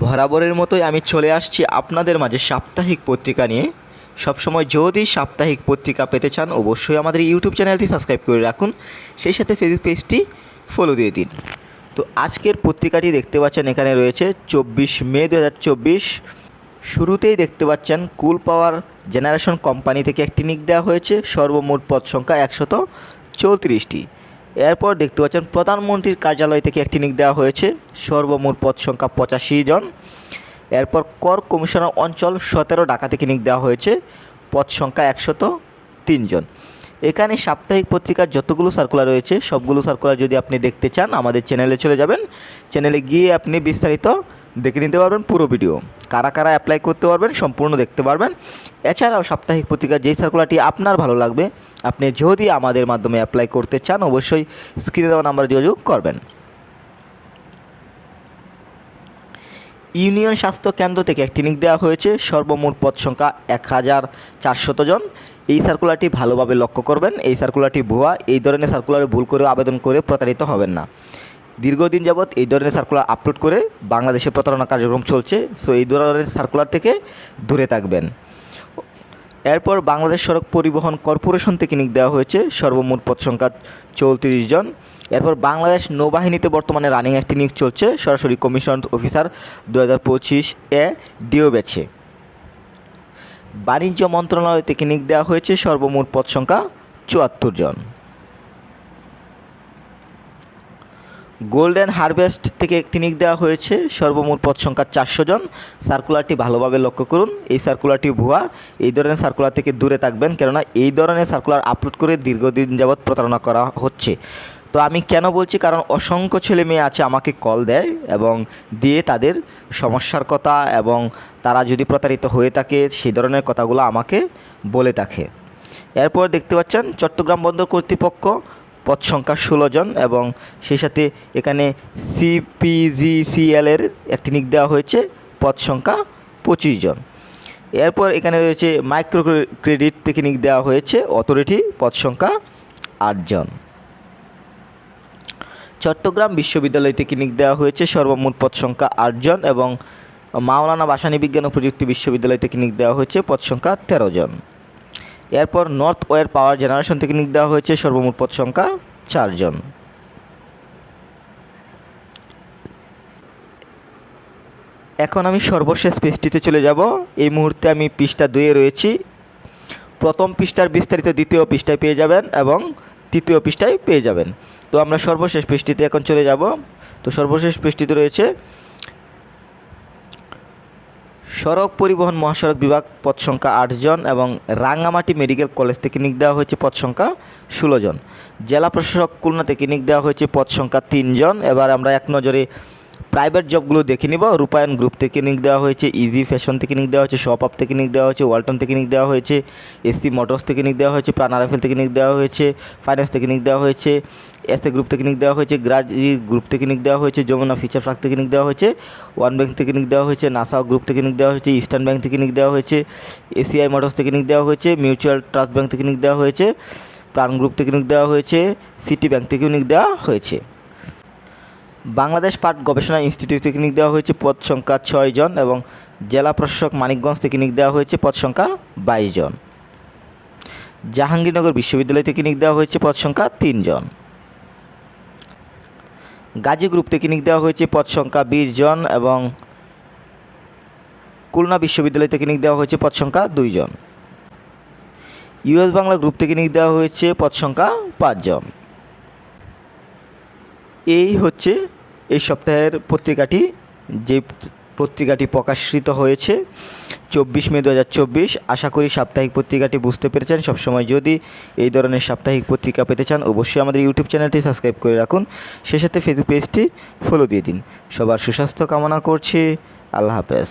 বরাবরের মতোই আমি চলে আসছি আপনাদের মাঝে সাপ্তাহিক পত্রিকা নিয়ে। সবসময় যদি সাপ্তাহিক পত্রিকা পেতে চান, অবশ্যই আমাদের ইউটিউব চ্যানেলটি সাবস্ক্রাইব করে রাখুন। সেই সাথে ফেসবুক পেজটি ফলো দিয়ে দিন। তো আজকের পত্রিকাটি দেখতে পাচ্ছেন, এখানে রয়েছে চব্বিশ মে দু হাজার চব্বিশ। শুরুতেই দেখতে পাচ্ছেন, কুল পাওয়ার জেনারেশন কোম্পানি থেকে একটি নিক দেওয়া হয়েছে। সর্বমোট পদ সংখ্যা একশত চৌত্রিশটি। এরপর দেখতে পাচ্ছেন প্রধানমন্ত্রীর কার্যালয় থেকে একটি নিক দেওয়া হয়েছে। সর্বমোট পদ সংখ্যা পঁচাশি জন। এরপর কর কমিশনার অঞ্চল সতেরো ঢাকা থেকে নিক দেওয়া হয়েছে। পদ সংখ্যা একশত তিনজন এখানে সাপ্তাহিক পত্রিকার যতগুলো সার্কুলার রয়েছে, সবগুলো সার্কুলার যদি আপনি দেখতে চান, আমাদের চ্যানেলে চলে যাবেন। চ্যানেলে গিয়ে আপনি বিস্তারিত দেখে নিতে পারবেন পুরো ভিডিও। কারা কারা অ্যাপ্লাই করতে পারবেন সম্পূর্ণ দেখতে পারবেন। এছাড়াও সাপ্তাহিক পত্রিকার যেই সার্কুলারটি আপনার ভালো লাগবে, আপনি যদি আমাদের মাধ্যমে অ্যাপ্লাই করতে চান, অবশ্যই স্ক্রিনে দেওয়া নাম্বার যোগাযোগ করবেন। ইউনিয়ন স্বাস্থ্য কেন্দ্র থেকে একটি নিক দেওয়া হয়েছে, সর্বমোট পদ সংখ্যা এক হাজার চারশত জন। এই সার্কুলারটি ভালোভাবে লক্ষ্য করবেন। এই সার্কুলারটি ভুয়া, এই ধরনের সার্কুলারে ভুল করে আবেদন করে প্রতারিত হবেন না। দীর্ঘদিন যাবৎ এই ধরনের সার্কুলার আপলোড করে বাংলাদেশে প্রতারণা কার্যক্রম চলছে সো এই ধরনের সার্কুলার থেকে দূরে থাকবেন। এরপর বাংলাদেশ সড়ক পরিবহন কর্পোরেশন থেকে নিক দেওয়া হয়েছে, সর্বমোট পদ সংখ্যা চৌত্রিশ জন। এরপর বাংলাদেশ নৌবাহিনীতে বর্তমানে রানিং একটি নিয়োগ চলছে, সরাসরি কমিশন অফিসার দু হাজার পঁচিশ এ ডিও বেছে বাণিজ্য মন্ত্রণালয় থেকে নিক দেওয়া হয়েছে, সর্বমোট পদ সংখ্যা চুয়াত্তর জন। গোল্ডেন হারভেস্ট থেকে ক্লিনিক দেওয়া হয়েছে। সর্বমোট পদ সংখ্যা চারশো জন। সার্কুলারটি ভালোভাবে লক্ষ্য করুন। এই সার্কুলারটি ভুয়া। এই ধরনের সার্কুলার থেকে দূরে থাকবেন, কেননা এই ধরনের সার্কুলার আপলোড করে দীর্ঘদিন যাবৎ প্রতারণা করা হচ্ছে। তো আমি কেন বলছি? কারণ অসংখ্য ছেলে মেয়ে আছে, আমাকে কল দেয় এবং দিয়ে তাদের সমস্যার কথা এবং তারা যদি প্রতারিত হয়ে থাকে, সেই ধরনের কথাগুলো আমাকে বলে থাকে। এরপর দেখতে পাচ্ছেন, চট্টগ্রাম বন্দর কর্তৃপক্ষ পদ সংখ্যা ষোলো জন এবং সেই সাথে এখানে সিপিজিসিএল এর একটি নিক দেওয়া হয়েছে পদ সংখ্যা পঁচিশ জন। এরপর এখানে রয়েছে মাইক্রো ক্রেডিট থেকে দেওয়া হয়েছে অথরিটি পদ সংখ্যা আটজন চট্টগ্রাম বিশ্ববিদ্যালয় থেকে দেওয়া হয়েছে, সর্বমোট পদ সংখ্যা আটজন এবং মাওলানা বাসানী বিজ্ঞান ও প্রযুক্তি বিশ্ববিদ্যালয় থেকে দেওয়া হয়েছে পদ সংখ্যা তেরো জন। এরপর নর্থ ওয়ার পাওয়ার জেনারেশন থেকে নিক দেওয়া হয়েছে সর্বমোট পদ সংখ্যা চারজন। এখন আমি সর্বশেষ পেজটিতে চলে যাব। এই মুহূর্তে আমি পৃষ্ঠা দুয়ে রয়েছি। প্রথম পৃষ্ঠার বিস্তারিত দ্বিতীয় পৃষ্ঠায় পেয়ে যাবেন এবং তৃতীয় পৃষ্ঠায় পেয়ে যাবেন। তো আমরা সর্বশেষ পৃষ্টিতে এখন চলে যাব। তো সর্বশেষ পৃষ্টিতে রয়েছে সড়ক পরিবহন মহাসড়ক বিভাগ পদ সংখ্যা আটজন এবং রাঙ্গামাটি মেডিকেল কলেজ থেকে নিক দেওয়া হয়েছে পদ সংখ্যা ষোলো জন। জেলা প্রশাসক খুলনা থেকে নিক দেওয়া হয়েছে পদ সংখ্যা তিনজন এবার আমরা এক নজরে প্রাইভেট জবগুলো দেখে নিব রূপায়ণ গ্রুপ থেকে নিক দেওয়া হয়েছে ইজি ফ্যাশন থেকে নিক দেওয়া হয়েছে শপ আপ থেকে নিক দেওয়া হয়েছে ওয়ালটন থেকে নিক দেওয়া হয়েছে এসি মোটরস থেকে নিক দেওয়া হয়েছে প্রাণ আরএফএল থেকে নিক দেওয়া হয়েছে ফাইন্যান্স থেকে নিক দেওয়া হয়েছে এসএ গ্রুপ থেকে নিক দেওয়া হয়েছে গ্রাজি গ্রুপ থেকে নিক দেওয়া হয়েছে যমুনা ফিচার ফ্রাক থেকে নিক দেওয়া হয়েছে ওয়ান ব্যাংক থেকে নিক দেওয়া হয়েছে নাসা গ্রুপ থেকে নিক দেওয়া হয়েছে ইস্টার্ন ব্যাংক থেকে নিক দেওয়া হয়েছে এসিআই মোটরস থেকে নিক দেওয়া হয়েছে মিউচুয়াল ট্রাস্ট ব্যাংক থেকে নিক দেওয়া হয়েছে প্রাণ গ্রুপ থেকে নিক দেওয়া হয়েছে সিটি ব্যাংক থেকেও নিক দেওয়া হয়েছে বাংলাদেশ পাট গবেষণা ইনস্টিটিউট থেকে নিক দেওয়া হয়েছে পদ সংখ্যা ছয় জন এবং জেলা প্রশাসক মানিকগঞ্জ থেকে নিক দেওয়া হয়েছে পদ সংখ্যা বাইশ জন। জাহাঙ্গীরনগর বিশ্ববিদ্যালয় থেকে নিক দেওয়া হয়েছে পদ সংখ্যা তিনজন গাজী গ্রুপ থেকে নিক দেওয়া হয়েছে পদ সংখ্যা বিশ জন এবং খুলনা বিশ্ববিদ্যালয় থেকে নিক দেওয়া হয়েছে পদ সংখ্যা দুইজন ইউএস বাংলা গ্রুপ থেকে নিক দেওয়া হয়েছে পদ সংখ্যা পাঁচজন এই হচ্ছে এই সপ্তাহের পত্রিকাটি, যে পত্রিকাটি প্রকাশিত হয়েছে চব্বিশ মে দু হাজার চব্বিশ। আশা করি সাপ্তাহিক পত্রিকাটি বুঝতে পেরেছেন। সবসময় যদি এই ধরনের সাপ্তাহিক পত্রিকা পেতে চান, অবশ্যই আমাদের ইউটিউব চ্যানেলটি সাবস্ক্রাইব করে রাখুন। সে সাথে ফেসবুক পেজটি ফলো দিয়ে দিন। সবার সুস্বাস্থ্য কামনা করছি। আল্লাহ হাফেজ।